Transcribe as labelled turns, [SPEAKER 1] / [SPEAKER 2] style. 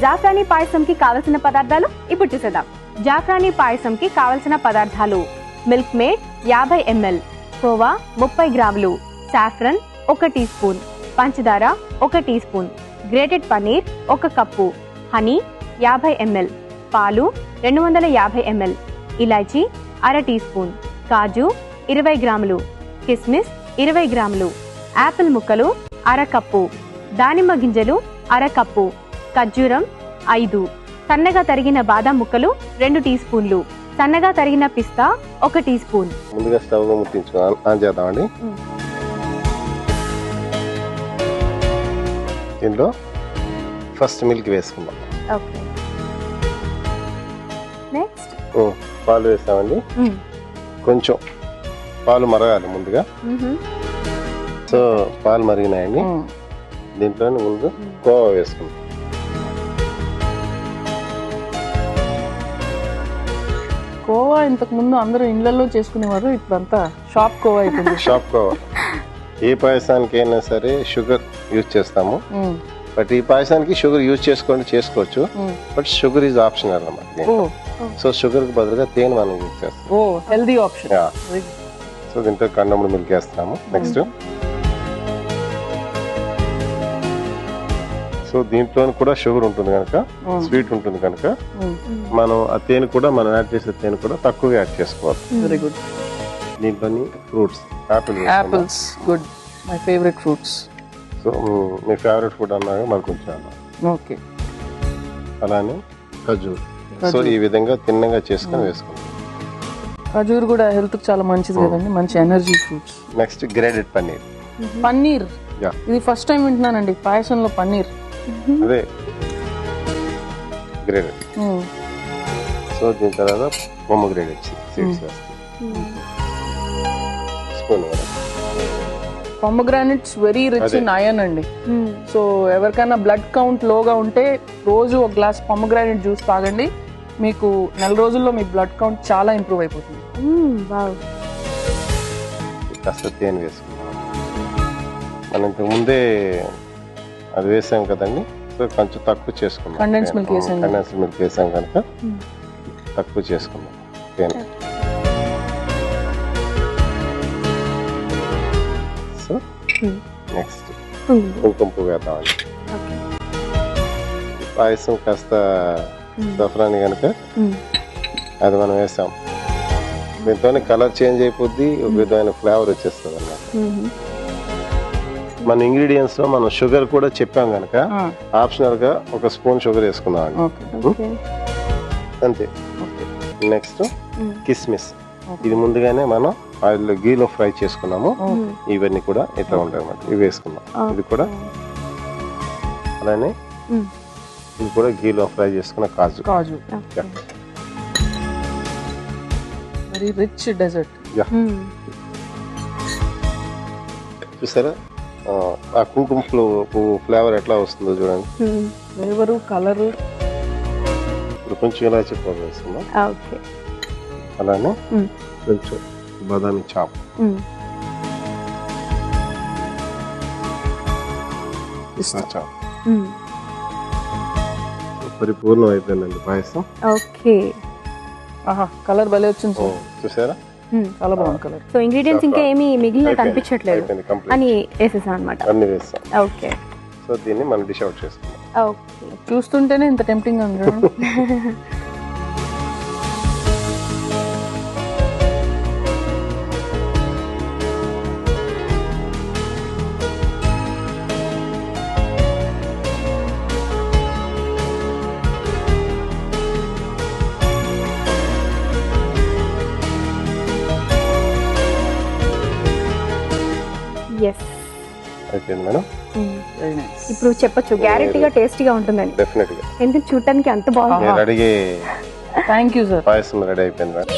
[SPEAKER 1] జాఫ్రానీ పాయసంకి కావలసిన పదార్థాలు ఇప్పుడు చూసేద్దాం. జాఫ్రానీ పాయసంకి కావలసిన పదార్థాలు మిల్క్ మేడ్ యాభై ఎంఎల్ కోవా ముప్పై గ్రాములు సాఫ్రన్ ఒక టీ స్పూన్ పంచదార ఒక టీ స్పూన్ గ్రేటెడ్ పన్నీర్ ఒక కప్పు హనీ యాభై ఎంఎల్ పాలు రెండు వందల యాభై ఎంఎల్ ఇలాచీ అర టీ స్పూన్ కాజు ఇరవై గ్రాములు కిస్మిస్ ఇరవై గ్రాములు యాపిల్ ముక్కలు అర కప్పు దానిమ్మ గింజలు అర కప్పు ఖర్జూరం ఐదు. సన్నగా తరిగిన బాదం ముక్కలు రెండు టీ స్పూన్లు. సన్నగా తరిగిన పిస్తా ఒక టీ స్పూన్.
[SPEAKER 2] ముందుగా స్టవ్ ముట్టించుకో ఆన్- ఆన్ చేద్దామండి. దీంట్లో ఫస్ట్ మిల్క్ వేసుకుందాం.
[SPEAKER 1] ఓకే. నెక్స్ట్.
[SPEAKER 2] పాలు వేస్తామండి. కొంచెం పాలు మరగాలి ముందుగా. సో పాలు మరిగినాయండి. దీంట్లో ముందు కోవా వేసుకుందాం.
[SPEAKER 3] కోవా ఇంతకు ముందు అందరూ ఇళ్ళలో చేసుకునేవారు ఇప్పుడంతా షాప్ కోవా అయిపోయింది.
[SPEAKER 2] షాప్ కోవా ఏ పాయసానికి అయినా సరే షుగర్ యూజ్ చేస్తాము. బట్ ఈ పాయసానికి షుగర్ యూజ్ చేసుకోండి చేసుకోవచ్చు. బట్ షుగర్ ఈజ్ ఆప్షనల్ అన్నమాట సో షుగర్కి బదులుగా తేనె మనం యూజ్ చేస్తాం.
[SPEAKER 3] ఓ హెల్దీ ఆప్షన్.
[SPEAKER 2] సో దీంట్లో కండముడు మిల్క్ వేస్తున్నాము. నెక్స్ట్ సో దీంట్లో కూడా షుగర్ ఉంటుంది కనుక స్వీట్ ఉంటుంది కనుక మనం ఆ తేనె కూడా మనం యాడ్ చేసే తేనె కూడా తక్కువగా యాడ్ చేసుకోవాలి.
[SPEAKER 3] వెరీ గుడ్
[SPEAKER 2] దీంట్లోని fruits apple
[SPEAKER 3] apples good my favourite fruits
[SPEAKER 2] so hmm, favourite food అన్నాక మరి కొంచెం.
[SPEAKER 3] ఓకే
[SPEAKER 2] అలానే ఖజూర్. సో ఈ విధంగా తిన్నగా చేసుకొని వేసుకుంటాం
[SPEAKER 3] ఖజూర్ కూడా హెల్త్కి చాలా మంచిది కదండి మంచి energy fruits
[SPEAKER 2] next grated paneer.
[SPEAKER 3] Paneer ఇది ఫస్ట్ టైం వింటున్నానండి పాయసంలో పన్నీర్.
[SPEAKER 2] అదే. గ్రేడెడ్
[SPEAKER 3] ఉమ్,
[SPEAKER 2] సో దీని తర్వాత బొమ్మ సీడ్స్ వేస్తాం. స్పూన్
[SPEAKER 3] పొమగ్రానైట్స్ వెరీ రిచ్
[SPEAKER 2] అదే.
[SPEAKER 3] ఇన్ ఐరన్ అండి. సో ఎవరికైనా బ్లడ్ కౌంట్ లోగా ఉంటే రోజు ఒక గ్లాస్ పొమగ్రానైట్ జ్యూస్ తాగండి. మీకు నెల రోజుల్లో మీ బ్లడ్ కౌంట్ చాలా ఇంప్రూవ్ అయిపోతుంది.
[SPEAKER 2] కాస్త తేనె వేసుకుందాం. మనం ఇంతకు ముందే అది వేసాం కదండి. సో కొంచెం తక్కువ చేసుకున్నాం.
[SPEAKER 3] వేసాం.
[SPEAKER 2] కండెన్స్ మిల్క్ వేసాం కనుక తక్కువ చేసుకున్నాం. తేనె సో నెక్స్ట్ కుంకుమ పువ్వు వేద్దామండి. పాయసం కాస్త సఫరాని కనుక అది మనం వేసాం. దీంతో కలర్ చేంజ్ అయిపోద్ది ఒక విధమైన ఫ్లేవర్ వచ్చేస్తుంది అన్నమాట మన ఇంగ్రీడియంట్స్లో మనం షుగర్ కూడా చెప్పాం కనుక ఆప్షనల్గా ఒక స్పూన్ షుగర్
[SPEAKER 3] ఓకే
[SPEAKER 2] అంతే. నెక్స్ట్ కిస్మిస్. ఇది ముందుగానే మనం ఆయిల్ గీలో ఫ్రై చేసుకున్నాము. ఇవన్నీ కూడా ఇట్లా ఉంటాయి అన్నమాట. ఇవి వేసుకున్నాం ఇది కూడా అలానే ఇది కూడా గీలో ఫ్రై చేసుకున్న కాజు.
[SPEAKER 3] కాజు. Very rich dessert
[SPEAKER 2] yeah. చూసారా? ఆ, కుంకుమ పువ్వు ఫ్లేవర్ ఎట్లా వస్తుందో చూడండి.
[SPEAKER 3] Flavour colour.
[SPEAKER 2] ఇప్పుడు కొంచెం ఇలాచి పౌడర్ వేసుకుందాం
[SPEAKER 1] ఓకే.
[SPEAKER 2] అలానే కొంచెం బాదామి చాప్. చాప్. పరిపూర్ణం అయిపోయిందండి పాయసం.
[SPEAKER 1] ఓకే.
[SPEAKER 3] ఆహా కలర్ భలే వచ్చింది
[SPEAKER 2] చూసారా?
[SPEAKER 3] చాలా బాగుంది కలర్.
[SPEAKER 1] సో ఇంగ్రీడియంట్స్ ఇంకా ఏమీ మిగిలినట్టు అనిపించట్లేదు
[SPEAKER 2] అయిపోయింది. కంప్లీట్
[SPEAKER 1] అని వేసేసాం అనమాట
[SPEAKER 2] అన్ని వేస్తాం
[SPEAKER 1] ఓకే
[SPEAKER 2] సో దీన్ని మనం డిష్ అవుట్ చేసుకుందాం.
[SPEAKER 1] ఓకే
[SPEAKER 3] చూస్తుంటేనే ఇంత టెంప్టింగ్ ఉంది
[SPEAKER 1] ఎస్
[SPEAKER 2] అయిపోయింది మేడం?
[SPEAKER 3] Very nice.
[SPEAKER 1] ఇప్పుడు చెప్పొచ్చు గ్యారెంటీగా టేస్టీగా ఉంటుందని.
[SPEAKER 2] డెఫినెట్గా
[SPEAKER 1] ఎందుకంటే చూడటానికి అంత బాగుంది?
[SPEAKER 3] Thank you sir
[SPEAKER 2] payasam ready అయిపోయింది మేడం.